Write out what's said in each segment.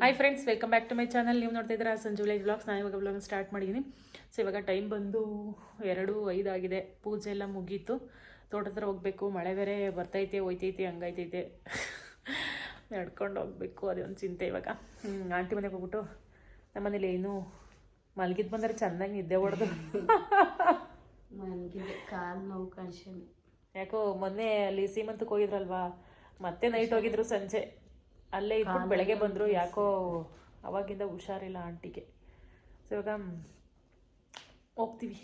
Hi friends welcome back to my channel ನೀವು ನೋಡ್ತಾ ಇದ್ದೀರಾ ಸಂಜು ವಿಲೇಜ್ ಬ್ಲಾಗ್ಸ್ ನಾನು ಇವಾಗ ಬ್ಲಾಗ್ ಸ್ಟಾರ್ಟ್ ಮಾಡಿದ್ದೀನಿ. ಸೊ ಇವಾಗ ಟೈಮ್ ಬಂದು ಎರಡು ಐದು ಆಗಿದೆ. ಪೂಜೆ ಎಲ್ಲ ಮುಗೀತು. ತೋಟ ಹತ್ರ ಹೋಗಬೇಕು. ಮಳೆ ಬೇರೆ ಬರ್ತೈತೆ ಹೋಯ್ತೈತೆ ಹಂಗೈತೈತೆ ನಡ್ಕೊಂಡು ಹೋಗ್ಬೇಕು. ಅದೇ ಒಂದು ಚಿಂತೆ ಇವಾಗ. ಹ್ಞೂ ಆಂಟಿ ಮನೆಗೆ ಹೋಗ್ಬಿಟ್ಟು ನಮ್ಮನೇಲಿ ಏನು ಮಲಗಿದ್ದು ಬಂದರೆ ಚೆನ್ನಾಗಿ ನಿದ್ದೆ ಹೊಡೆದು. ಕಾಲು ನೋವು ಕನ್ಶನ್ ಯಾಕೋ ಮೊನ್ನೆ ಅಲ್ಲಿ ಸೀಮಂತಕ್ಕೆ ಹೋಗಿದ್ರಲ್ವಾ? ಮತ್ತೆ ನೈಟ್ ಹೋಗಿದ್ರು ಸಂಜೆ. ಅಲ್ಲೇ ಇದ್ದು ಬೆಳಗ್ಗೆ ಬಂದರು ಯಾಕೋ ಅವಾಗಿಂದ ಹುಷಾರಿಲ್ಲ ಆಂಟಿಗೆ. ಸೊ ಇವಾಗ ಹೋಗ್ತೀವಿ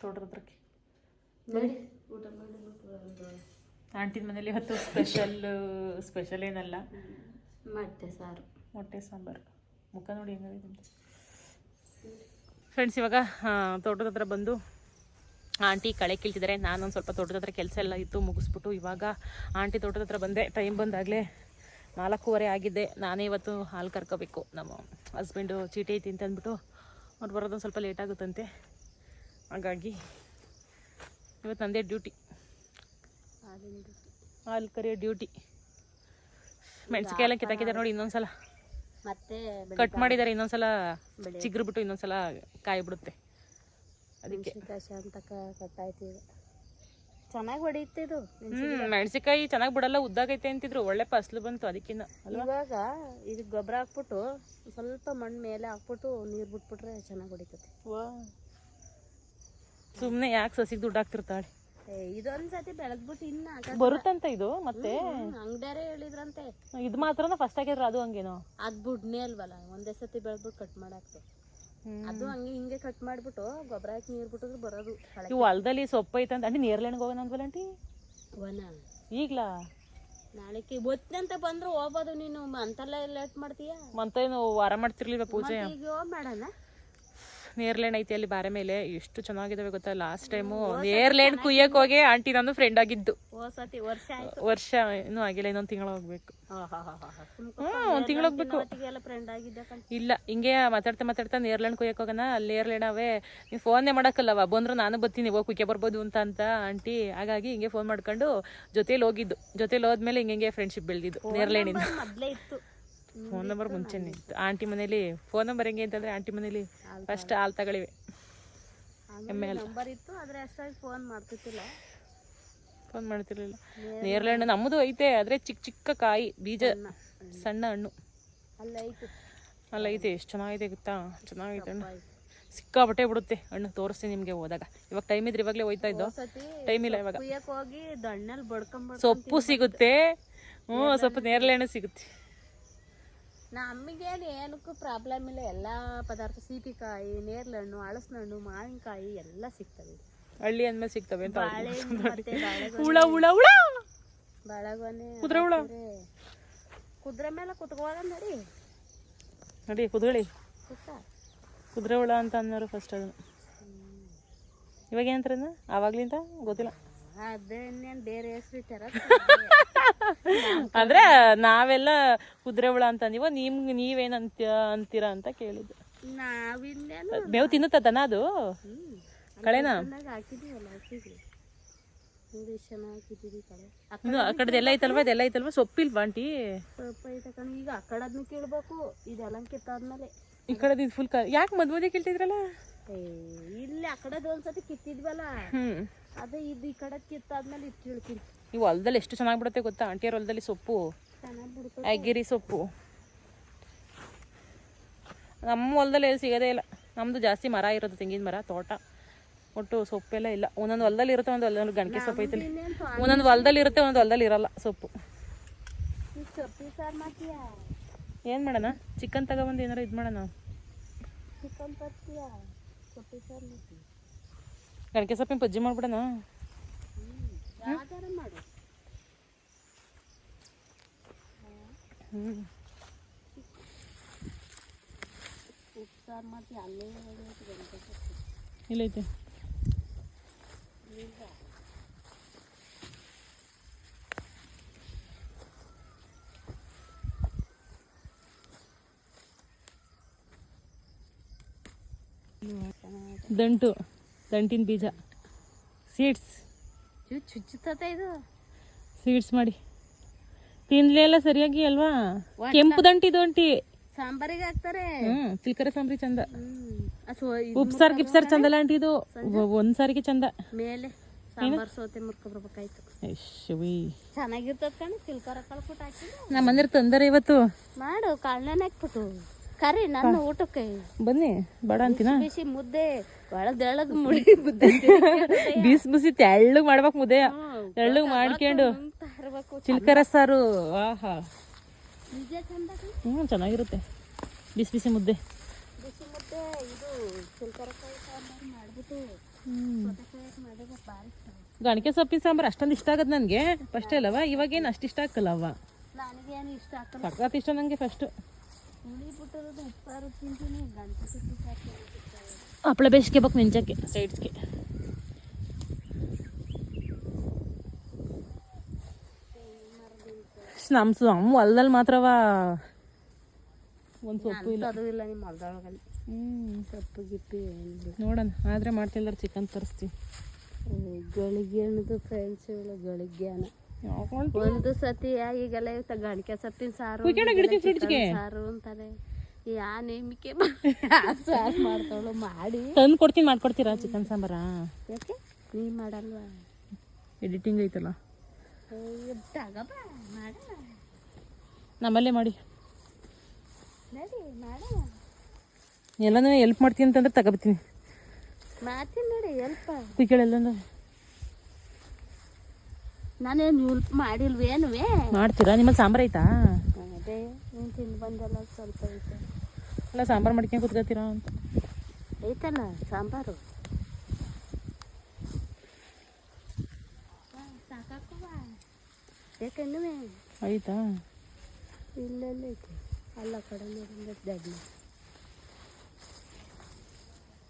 ತೋಟದ ಹತ್ರಕ್ಕೆ. ನೋಡಿ. ಆಂಟಿನ ಮನೇಲಿ ಇವತ್ತು ಸ್ಪೆಷಲ್ ಸ್ಪೆಷಲ್ ಏನಲ್ಲ. ಮೊಟ್ಟೆ ಸಾರು. ಮೊಟ್ಟೆ ಸಾಂಬಾರು. ಮುಖ ನೋಡಿ ಅಂತ. ಫ್ರೆಂಡ್ಸ್ ಇವಾಗ ತೋಟದ ಹತ್ರ ಬಂದು ಆಂಟಿ ಕಳೆ ಕೀಳ್ತಿದ್ದಾರೆ. ನಾನೊಂದು ಸ್ವಲ್ಪ ತೋಟದ ಹತ್ರ ಕೆಲಸ ಎಲ್ಲ ಇತ್ತು ಮುಗಿಸ್ಬಿಟ್ಟು ಇವಾಗ ಆಂಟಿ ತೋಟದ ಹತ್ರ ಬಂದೆ. ಟೈಮ್ ಬಂದಾಗಲೇ ನಾಲ್ಕೂವರೆ ಆಗಿದ್ದೆ ನಾನೇ ಇವತ್ತು ಹಾಲು ಕರ್ಕೋಬೇಕು. ನಮ್ಮ ಹಸ್ಬೆಂಡು ಚೀಟಿ ಐತಿ ಅಂತ ಅಂದ್ಬಿಟ್ಟು ಅವ್ರು ಬರೋದೊಂದು ಸ್ವಲ್ಪ ಲೇಟ್ ಆಗುತ್ತಂತೆ. ಹಾಗಾಗಿ ಇವತ್ತು ನಂದೇ ಡ್ಯೂಟಿ ಹಾಲು ಕರಿಯೋ ಡ್ಯೂಟಿ ಮೆಣಸಿಕಾಯಿ ಎಲ್ಲ ಕಿತ್ತಾಕಿದ್ದಾರೆ ನೋಡಿ ಇನ್ನೊಂದ್ಸಲ. ಮತ್ತೆ ಕಟ್ ಮಾಡಿದ್ದಾರೆ ಇನ್ನೊಂದ್ಸಲ ಚಿಗುರು ಬಿಟ್ಟು ಇನ್ನೊಂದ್ಸಲ ಕಾಯಿ ಬಿಡುತ್ತೆ ಅದಕ್ಕೆ ಕಟ್ ಈಗ. ಚೆನ್ನಾಗಿ ಹೊಡೆಯುತ್ತೆ ಇದು ಹ್ಮ್ ಮೆಣಸಿಕಾಯಿ ಚೆನ್ನಾಗಿ ಬಿಡಲ್ಲ ಉದ್ದಾಗೈತೆ ಅಂತಿದ್ರು. ಒಳ್ಳೆ ಫಸ್ಲು ಬಂತು ಅದಕ್ಕಿಂತ ಅಲ್ವಾ? ಇವಾಗ ಇದು ಗೊಬ್ಬರ ಹಾಕ್ಬಿಟ್ಟು ಸ್ವಲ್ಪ ಮಣ್ಣು ಮೇಲೆ ಹಾಕ್ಬಿಟ್ಟು ನೀರು ಬಿಟ್ಬಿಟ್ರೆ ಚೆನ್ನಾಗಿ ಹೊಡಿತೈತಿ. ಸುಮ್ನೆ ಯಾಕೆ ಸಸಿಗೆ ದುಡ್ಡು ಹಾಕ್ತಿರ್ತಾಳೆ? ಇದೊಂದ್ ಸತಿ ಬೆಳೆದ್ಬಿಟ್ಟು ಇನ್ನ ಬರುತ್ತಂತ ಇದು ಮತ್ತೆ? ಅಂಗಡಿಯಾರೇ ಹೇಳಿದ್ರಂತೆ. ಇದು ಮಾತ್ರನ ಫಸ್ಟ್ ಆಗಿದ್ರೆ ಅದು ಹಂಗೇನೋ? ಅದ್ ಬುಡ್ನೇ ಅಲ್ವಲ್ಲ ಒಂದೇ ಸತಿ ಬೆಳೆದ್ಬಿಟ್ಟು ಕಟ್ ಮಾಡಾಕ್ತೆ. ಅದು ಹಂಗೆ ಹಿಂಗೆ ಕಟ್ ಮಾಡ್ಬಿಟ್ಟು ಗೊಬ್ಬರ ಹಾಕಿ ನೀರ್ ಬಿಟ್ಟಿದ್ರೆ ಬರೋದು ಕಳೆ ಇವು ಹೊಲದಲ್ಲಿ ಸೊಪ್ಪು ಐತಂತ ಆಂಟಿ ನೇರ್ಲೆಣ್ಗೆ ಹೋಗೋಣ ಅಂದ್ವಲ್ಲ ಆಂಟಿ? ವನ ಈಗ್ಲಾ? ನಾಳೆಕ್ಕೆ ಅಂತ ಬಂದ್ರೆ ಹೋಗ್ಬೋದು ನೀನು. ಅಂತಲ್ಲ ಲೇಟ್ ಮಾಡ್ತೀಯ? ಮಂತೇನು ವಾರ ಮಾಡ್ತಿರ್ಲಿಲ್ಲ ಪೂಜೆ. ಈಗ ಹೋಗ್ ಮಾಡೋಣ. ನೇರ್ಲೆಣ್ ಐತಿ ಅಲ್ಲಿ ಬಾರೆ ಮೇಲೆ. ಎಷ್ಟು ಚೆನ್ನಾಗಿದಾವೆ ಗೊತ್ತಾ? ಲಾಸ್ಟ್ ಟೈಮು ನೇರ್ಲೆಣ್ ಕುಯ್ಯಕ್ ಹೋಗಿ ಆಂಟಿ ನಾನು ಫ್ರೆಂಡ್ ಆಗಿದ್ದು. ವರ್ಷ ವರ್ಷ ಇನ್ನೂ ಆಗಿಲ್ಲ ಇನ್ನೊಂದು ತಿಂಗಳು ಹೋಗ್ಬೇಕು. ಹ್ಮ್ ಒಂದ್ ತಿಂಗಳು ಹೋಗ್ಬೇಕು. ಇಲ್ಲ ಹಿಂಗೆ ಮಾತಾಡ್ತಾ ಮಾತಾಡ್ತಾ ನೇರ್ಲೆಣ್ ಕುಯ್ಯಕ್ ಹೋಗೋಣ. ಅಲ್ಲಿ ಅವೇ ನೀವು ಫೋನೇ ಮಾಡಕ್ಕಲ್ಲವ? ಬಂದ್ರು ನಾನು ಬರ್ತೀನಿ ಹೋಗಿ ಕುಯ್ಯ ಬರ್ಬೋದು ಅಂತ ಅಂತ ಆಂಟಿ ಹಾಗಾಗಿ ಹಿಂಗೆ ಫೋನ್ ಮಾಡ್ಕೊಂಡು ಜೊತೆಲಿ ಹೋಗಿದ್ದು. ಜೊತೆಲಿ ಹೋದ್ಮೇಲೆ ಹಿಂಗೆ ಫ್ರೆಂಡ್ಶಿಪ್ ಬೆಳೆದಿದ್ದು ನೇರ್ಲೆಣಿಂದ ಇತ್ತು. ಫೋನ್ ನಂಬರ್ ಮುಂಚೆನೇ ಇತ್ತು. ಆಂಟಿ ಮನೇಲಿ ಫೋನ್ ನಂಬರ್ ಹೆಂಗೆ ಅಂತಂದ್ರೆ ಆಂಟಿ ಮನೇಲಿ ಫಸ್ಟ್ ಆಲ್ ತಗೊಳಿವೆ ಆಮೇಲೆ ನಂಬರ್ ಇತ್ತು ಆದ್ರೆ ಅಷ್ಟಾಗಿ ಫೋನ್ ಮಾಡ್ತಿರ್ಲಿಲ್ಲ. ಫೋನ್ ಮಾಡ್ತಿರ್ಲಿಲ್ಲ. ನೇರ್ಲೆಹಣ್ಣು ನಮ್ಮದು ಐತೆ ಆದ್ರೆ ಚಿಕ್ಕ ಚಿಕ್ಕ ಕಾಯಿ ಬೀಜ ಸಣ್ಣ ಹಣ್ಣು ಅಲ್ಲ ಐತಿ ಅಲ್ಲ ಐತೆ ಎಷ್ಟು ಚೆನ್ನಾಗಿದೆ ಗೊತ್ತಾ? ಚೆನ್ನಾಗೈತೆ ಹಣ್ಣು. ಸಿಕ್ಕಾಬಟ್ಟೆ ಬಿಡುತ್ತೆ ಹಣ್ಣು ತೋರಿಸ್ತೀನಿ ನಿಮಗೆ ಹೋದಾಗ. ಇವಾಗ ಟೈಮ್ ಇದ್ರೆ ಇವಾಗಲೇ ಹೋಯ್ತಾ ಇದ್ದೋ? ಟೈಮ್ ಇಲ್ಲ ಇವಾಗ. ಸೊಪ್ಪು ಸಿಗುತ್ತೆ. ಹ್ಞೂ ಸ್ವಲ್ಪ ನೇರಳೆ ಸಿಗುತ್ತೆ. ನಮಗೇನು ಏನಕ್ಕೂ ಪ್ರಾಬ್ಲಮ್ ಇಲ್ಲ. ಎಲ್ಲ ಪದಾರ್ಥ ಸೀಪಿಕಾಯಿ ನೇರಳೆ ಹಣ್ಣು ಮಾವಿನಕಾಯಿ ಎಲ್ಲ ಸಿಗ್ತವೆ. ಹಳ್ಳಿ ಅಂದ್ಮೇಲೆ ಸಿಗ್ತವೆ ಅಂತ ಮತ್ತೆ ಬಾಳೆಗೊನೆ. ಹುಳ ಹುಳ ಹುಳ! ಬಾಳೆಗೊನೆ ಕುದುರೆ ಹುಳ. ಹಾಕಿದ್ರೆ ಕುದುರೆ ಮೇಲೆ ಕುತ್ಕೋವಾಗ ನಡಿ. ನೋಡಿ ಕುದುಳಿ ಕುತ್ತ ಕುದುರೆ ಹುಳ ಅಂತ ಅನ್ನೋರು ಫಸ್ಟ್ ಅದನ್ನು. ಇವಾಗ ಏನಂತಾರ ಆವಾಗ್ಲಿಂದ ಗೊತ್ತಿಲ್ಲ. ಅದೇ ಇನ್ನೇನು ಬೇರೆ ಹೆಸ್ರು ಇಟ್ಟಾರ ಅಂದ್ರೆ ನಾವೆಲ್ಲ ಕುದುರೆ ಹುಳ ಅಂತ ನೀವು ನಿಮ್ ನೀವೇನ್ ಅಂತೀರ ಅಂತೀರಾ ಅಂತ ಕೇಳಿದ್ದು. ನಾವಿನ್ನೇನು ಮೇವು ತಿನ್ನುತ್ತ ದನ ಅದು ಕಳೆನಾ ಹಾಕಿದೀವಲ್ಲ ಹಾಕಿದ್ವಿ ಇಂಗ್ಲೀಷ್ ಹಾಕಿದ್ದೀವಿ ಕಳೆ. ಆ ಕಡೆದು ಎಲ್ಲ ಐತಲ್ವಾ? ಇದೆಲ್ಲ ಐತಲ್ವಾ? ಸೊಪ್ಪಿಲ್ವಾ ಆಂಟಿ? ಸ್ವಲ್ಪ ಐತೆ ಕಣ್. ಈಗ ಆ ಕಡೆದ್ನು ಕೇಳ್ಬೇಕು ಇದೆಲ್ಲ ಕಿತ್ತಾದ್ಮೇಲೆ ಈ ಕಡೆದು ಇದು ಫುಲ್ ಯಾಕೆ ಮದ್ಮದಿ ಕೇಳ್ತಿದ್ರಲ್ಲ? ಏ ಇಲ್ಲಿ ಆ ಕಡೆದು ಒಂದ್ಸತಿ ಕಿತ್ತಿದ್ವಲ್ಲ. ಹ್ಮ್. ಅದೇ ಇದು ಈ ಕಡೆ ಕಿತ್ತಾದ್ಮೇಲೆ ಇದು ಕೀಳ್ತೀನಿ ನೀವು ಹೊಲದಲ್ಲಿ ಎಷ್ಟು ಚೆನ್ನಾಗಿ ಬಿಡುತ್ತೆ ಗೊತ್ತಾ? ಆಂಟಿಯರ್ ಹೊಲದಲ್ಲಿ ಸೊಪ್ಪು. ಚೆನ್ನಾಗಿ ಅಗಿರಿ ಸೊಪ್ಪು. ನಮ್ಮ ಹೊಲದಲ್ಲಿ ಎಲ್ಲಿ ಸಿಗೋದೇ ಇಲ್ಲ. ನಮ್ಮದು ಜಾಸ್ತಿ ಮರ ಇರೋದು ತೆಂಗಿನ ಮರ ತೋಟ. ಒಟ್ಟು ಸೊಪ್ಪೆಲ್ಲ ಇಲ್ಲ. ಒಂದೊಂದು ಹೊಲದಲ್ಲಿ ಇರುತ್ತೆ ಒಂದು ಹೊಲದಲ್ಲಿ ಗಣಕೆ ಸೊಪ್ಪು ಐತಿ ಒಂದೊಂದು ಹೊಲದಲ್ಲಿ ಇರುತ್ತೆ ಒಂದು ಹೊಲದಲ್ಲಿ ಇರಲ್ಲ ಸೊಪ್ಪು. ಏನು ಮಾಡೋಣ? ಚಿಕನ್ ತಗೊಬಂದು ಏನಾರ ಇದು ಮಾಡೋಣ? ಚಿಕನ್ ಸೊಪ್ಪಿ ಗಣಕೆ ಸೊಪ್ಪಿನ ಪಜ್ಜಿ ಮಾಡ್ಬಿಡೋಣ. ಇಲ್ಲೈತೆ. ದಂಟು. ದಂಟಿನ ಬೀಜ. ಸೀಡ್ಸ್. ಚುಚ್ಚುತ್ತೆ ಇದು? ಸೀಡ್ಸ್ ಮಾಡಿ. ತಿನ್ಲೇ ಇಲ್ಲ ಸರಿಯಾಗಿ ಅಲ್ವಾ? ಕೆಂಪು ದಂಟಿ ದಂಟಿ. ಸಾಂಬಾರಿಗೆ ಹಾಕ್ತಾರೆ? ಹ್ಮ್ ಚಿಲ್ಕರ ಸಾಂಬ್ರಿ ಚಂದ. ಉಪ್ಸಾರ್ ಗಿಪ್ಸಾರ್ ಚಂದಲ್ಲ ಆಂಟಿ ಇದು? ಒಂದ್ ಸಾರಿಗೆ ಚಂದ. ಮೇಲೆ ಸಾಂಬಾರ್ ಸೋತೆ ಮುರ್ಕೊಬರ್ಬೇಕಾಯ್ತು ಅಶ್ವಿ ಚೆನ್ನಾಗಿರ್ತದ ಕಣ್ ಚಿಲ್ಕರ ಕಳ್ಬಿಟ್ಟು ಹಾಕಿ ನಮ್ಮ ಮನೇಲಿ ತಂದರೆ ಇವತ್ತು. ಮಾಡು ಕಾಳನ್ನ ಹಾಕ್ಬಿಟ್ಟು ಕರಿ ನನ್ನ ಊಟಕ್ಕೆ. ಬನ್ನಿ ಬಡ ಅಂತೀನ? ಬಿಸಿ ಮುದ್ದೆ ಒಳದ್ ಎಳದ್ ಮುಳಿ ಮುದ್ದೆ ಬಿಸಿ ಬಿಸಿ ತೆಳ್ಳಗ್ ಮಾಡ್ಬೇಕು ಮುದ್ದೆ. ತೆಳ್ಳಗ್ ಮಾಡ್ಕೊಂಡು ಚಿಲ್ಕರ ಸಾರು ಆಹಾ. ಹ್ಞೂ ಚೆನ್ನಾಗಿರುತ್ತೆ. ಬಿಸಿ ಬಿಸಿ ಮುದ್ದೆ. ಬಿಸಿ ಮುದ್ದೆ ಇದು ಮಾಡ್ಬಿಟ್ಟು ಗಣಕೆ ಸೊಪ್ಪಿನ ಸಾಂಬಾರು ಅಷ್ಟೊಂದು ಇಷ್ಟ ಆಗದ್ ನನಗೆ ಫಸ್ಟ್ ಅಲ್ಲವ ಇವಾಗೇನು ಅಷ್ಟು ಇಷ್ಟ ಆಗ್ತಲ್ಲ ಅವ ನನಗೇನು ಇಷ್ಟ ನಂಗೆ ಸಖತ್ ಇಷ್ಟ ನನಗೆ ಫಸ್ಟು ಹುಳಿ ಬಿಟ್ಟಿರೋದು ಉಪ್ಪಾರು ತಿಂತೀನಿ ಗಂಟು ಸುಟ್ಟು ಸಾಕು ಹಪ್ಪಳ ಬೇಯಿಸ್ಕೋಬೇಕು ನೆಂಚಕ್ಕೆ ಸೈಡ್ಸ್ಗೆ ನಮ್ಮ ನಮ್ಮ ಹೊಲ್ದಲ್ಲಿ ಮಾತ್ರವ ಒಂದು ಸೊಪ್ಪು ಇಲ್ಲ. ಅದು ಇಲ್ಲ ನಿಮ್ಮ ಹೊಲ್ದೊಳಗಲ್ಲಿ ಹ್ಞೂ ಸೊಪ್ಪು ಗಿಪ್ಪಿ ನೋಡೋಣ ಆದರೆ ಮಾಡ್ತಿಲ್ಲ ಚಿಕನ್ ತರಿಸ್ತೀವಿ ಗಳಿಗೆ ಅನ್ನೋದು ಫ್ರೆಂಡ್ಸ್ ಇವಳು ಗಳಿಗೆ ಅನ್ನ ಒಂದು ಸತಿ ಈಗೆಲ್ಲ ಇರ್ತ ಗಣಿಕೆ ಸೊಪ್ಪಿನ ಸಾರು ಸಾರು ಅಂತಾರೆ. ಯಾ ನೇಮಿಕೆ ಸಾರು ಮಾಡ್ತಾವಳು ಮಾಡಿ. ತಂದು ಕೊಡ್ತೀನಿ ಮಾಡ್ಕೊಡ್ತೀರಾ ಚಿಕನ್ ಸಾಂಬಾರಾ? ಯಾಕೆ? ನೀ ಮಾಡಲ್ವಾ? ಎಡಿಟಿಂಗ್ ಐತಲ್ಲ. ನಮ್ಮಲ್ಲೇ ಮಾಡಿ. ಎಲ್ಲನೂ ಎಲ್ಪ್ ಮಾಡ್ತೀನಿ ಅಂತಂದ್ರೆ ತಗೋಬತ್ತೀನಿ ಮಾಡ್ತೀನಿ ನೋಡಿ ಎಲ್ಪ ಕುಯ್ಕೊಳ್ಳೆಲ್ಲ ನಾನೇನು ಯುಲ್ಪ್ ಮಾಡಿಲ್ವೇನುವೆ? ಮಾಡ್ತೀರಾ? ನಿಮ್ಮ ಸಾಂಬಾರು ಐತಾ? ಅದೇ. ನೀನು ತಿಂದು ಬಂದಲ್ಲ ಸ್ವಲ್ಪ ಐತೆ. ಅಲ್ಲ ಸಾಂಬಾರು ಮಾಡ್ಕೊಂಡು ಕುತ್ಕೋತೀರಾ ಅಂತ. ಐತಲ್ಲ ಸಾಂಬಾರು. ಯಾಕಂದ್ರೆ ಆಯ್ತಾ? ಇಲ್ಲೆಲ್ಲ ಐತೆ. ಅಲ್ಲ ಕಡೆ ದಡ್ಡಿ ದಡ್ಡ.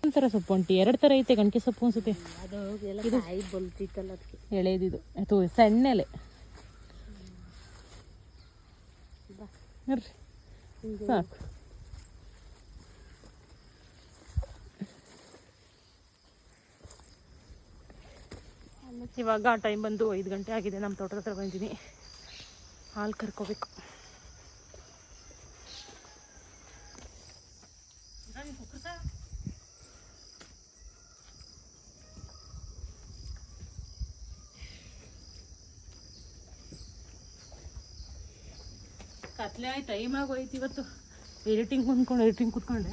ಒಂಥರ ಸೊಪ್ಪು ಅಂಟಿ ಎರಡು ಥರ ಐತೆ ಗಣಕೆ ಸೊಪ್ಪು ಅನ್ಸುತ್ತೆ. ಅದು ಎಲ್ಲ ಕಾಯಿ ಬಲ್ತಿತ್ತಲ್ಲ ಅದಕ್ಕೆ ಎಳೆದಿದು ಅದು ಸಣ್ಣ ಎಲೆ ನೋಡ್ರಿ ಹಿಂಗೆ ಸಾಕು ಇವಾಗ ಟೈಮ್ ಬಂದು ಐದು ಗಂಟೆ ಆಗಿದೆ. ನಮ್ಮ ತೋಟದ ಹತ್ರ ಬಂದಿದ್ದೀನಿ ಹಾಲು ಕರ್ಕೋಬೇಕು. ಕತ್ಲೆ ಆಯ್ತು? ಟೈಮ್ ಆಗೋಯ್ತು ಇವತ್ತು? ಎಡಿಟಿಂಗ್ ಕುಂತ್ಕೊಂಡು ಎಡಿಟಿಂಗ್ ಕುತ್ಕೊಂಡೆ.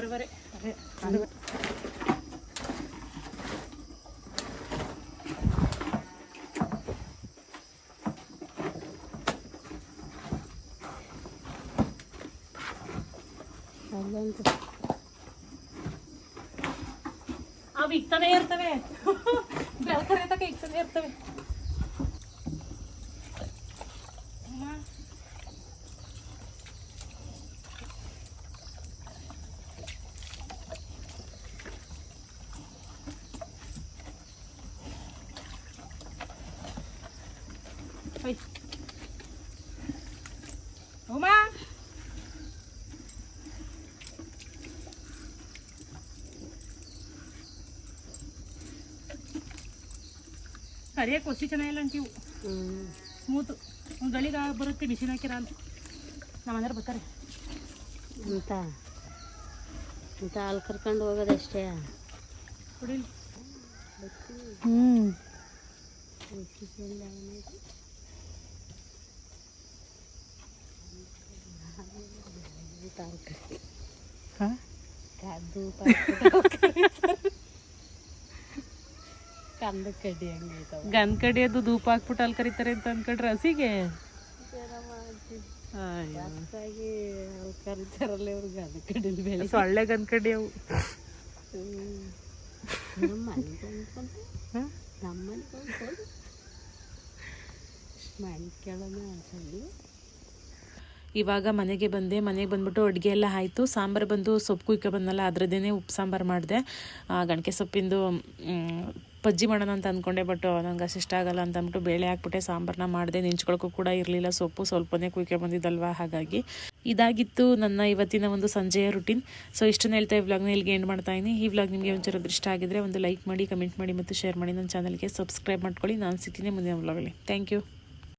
അറുപത് ಅವು ಇಕ್ತವೆ ಇರ್ತವೆ ಬೆಳ್ಕರೆ ತಕ ಇಕ್ತವೆ ಇರ್ತವೆ ಹೋಯ್. ಉಮಾ ಸರಿಯಾಗಿ ಕೊಸಿ ಚೆನ್ನಾಗಿಲ್ಲ ಅಂತೀವು ಹ್ಞೂ ಸ್ಮೂತು ಒಂದು ಗಳಿಗೆ ಬರುತ್ತೆ ಮಿಷಿನ್ ಹಾಕಿರ ಅಂತ ನಮ್ಮ ಮನೆಯವ್ರು ಬರ್ತಾರೆ ಅಂತ ಅಂತ ಹಾಲು ಕರ್ಕೊಂಡು ಹೋಗೋದಷ್ಟೇ ಕುಡೀಲಿ ಹ್ಞೂ ಹಾಂ ಕದ್ದು ಕಂದ ಕಡ್ಡಿ ಹಂಗೈತವ ಗನ್ ಕಡಿಯೋದು ಧೂಪ ಹಾಕ್ಬಿಟ್ಟು ಅಲ್ಲಿ ಕರೀತಾರೆ ಅಂತ ಅನ್ಕೊಂಡ್ರೆ ಹಸಿಗೆ ಹೊಸ್ದಾಗಿ ಅಲ್ಲಿ ಕರಿತಾರಲ್ಲ ಇವ್ರು ಗಂದ ಕಡ್ಡಿಲಿ ಬೆಳೆ ಸೊಳ್ಳೆ ಗನ್ ಕಡಿಯವು ನಮ್ಮ ಮನೆಗೆ ಅಂದ್ಕೊಂಡು ನಮ್ಮ ಮನೆಗೆ ಅಂದ್ಕೊಂಡು ಮನೆ ಕೇಳೋಣ ಅನ್ಸಲ್ಲಿ ಇವಾಗ ಮನೆಗೆ ಬಂದೆ, ಮನೆಗೆ ಬಂದ್ಬಿಟ್ಟು ಅಡುಗೆ ಎಲ್ಲ ಆಯಿತು. ಸಾಂಬಾರು ಬಂದು ಸೊಪ್ಪು ಕುಯ್ಕೊ ಬಂದಲ್ಲ ಅದರದ್ದೇ ಉಪ್ಪು ಸಾಂಬಾರು ಮಾಡಿದೆ. ಗಣಕೆ ಸೊಪ್ಪಿಂದು ಪಜ್ಜಿ ಮಾಡೋಣ ಅಂತ ಅಂದ್ಕೊಂಡೆ ಬಟ್ ನಂಗೆ ಅಷ್ಟು ಇಷ್ಟ ಆಗಲ್ಲ ಅಂತ ಅಂದ್ಬಿಟ್ಟು ಬೇಳೆ ಹಾಕ್ಬಿಟ್ಟೆ ಸಾಂಬಾರನ್ನ ಮಾಡಿದೆ. ನೆಂಚ್ಕೊಳಕ್ಕೂ ಕೂಡ ಇರಲಿಲ್ಲ ಸೊಪ್ಪು, ಸ್ವಲ್ಪನೇ ಕುಯ್ಕೊ ಬಂದಿದ್ದಲ್ವ, ಹಾಗಾಗಿ. ಇದಾಗಿತ್ತು ನನ್ನ ಇವತ್ತಿನ ಒಂದು ಸಂಜೆಯ ರುಟೀನ್. ಸೊ ಇಷ್ಟು ಹೇಳ್ತಾ ಈ ವ್ಲಾಗ್ನ ಇಲ್ಲಿಗೆ ಎಂಡ್ ಮಾಡ್ತಾ ಇದ್ದೀನಿ ಈ ವ್ಲಾಗ್ ನಿಮಗೆ ಒಂಚೂರು ಇಷ್ಟ ಆಗಿದ್ರೆ ಒಂದು ಲೈಕ್ ಮಾಡಿ, ಕಮೆಂಟ್ ಮಾಡಿ, ಮತ್ತು ಶೇರ್ ಮಾಡಿ. ನನ್ನ ಚಾನಲ್ಗೆ ಸಬ್ಸ್ಕ್ರೈಬ್ ಮಾಡ್ಕೊಳ್ಳಿ. ನಾನು ಸಿಗ್ತೀನಿ ಮುಂದಿನ ವ್ಲಾಗಲ್ಲಿ. Thank you.